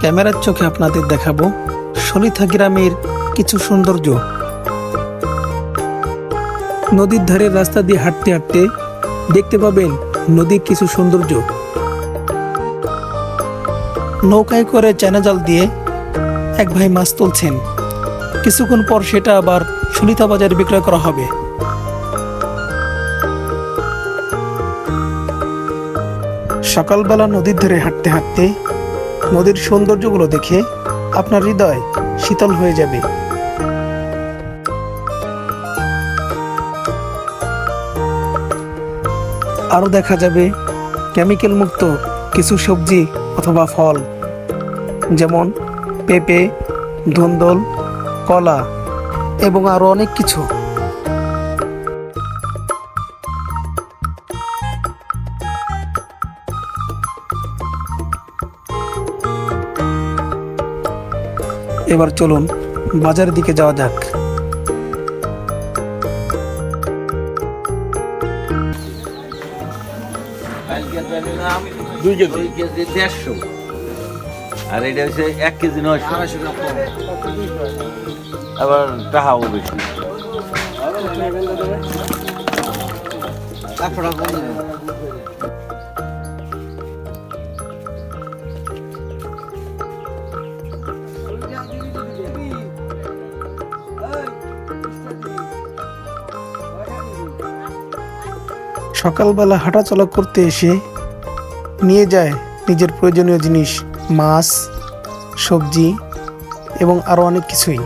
ক্যামেরার চোখে আপনাদের দেখাবো সলিথা গ্রামের কিছু সৌন্দর্য। নদীর ধারে রাস্তা দিয়ে হাঁটতে হাঁটতে দেখতে পাবেন নদীর কিছু সৌন্দর্য। নৌকায় করে চায়না জাল দিয়ে এক ভাই মাছ তুলছেন। কিছুক্ষণ পর সেটা আবার সুনিতা বাজারে বিক্রয় করা হবে। সকালবেলা নদীর ধারে হাঁটতে হাঁটতে নদীর সৌন্দর্যগুলো দেখে আপনার হৃদয় শীতল হয়ে যাবে। আরও দেখা যাবে কেমিক্যাল মুক্ত কিছু সবজি অথবা ফল, যেমন পেঁপে, ধুন্দল, কলা এবং আরও অনেক কিছু। এবার চলুন বাজারের দিকে যাওয়া যাক। দুই কেজি। কেজি দেড়শো। আর এটা হচ্ছে এক কেজি নয়শো। আবার টাকাও বেশি। সকালবেলা হাঁটাচলা করতে এসে নিয়ে যায় নিজের প্রয়োজনীয় জিনিস, মাছ, সবজি এবং আরও অনেক কিছুই।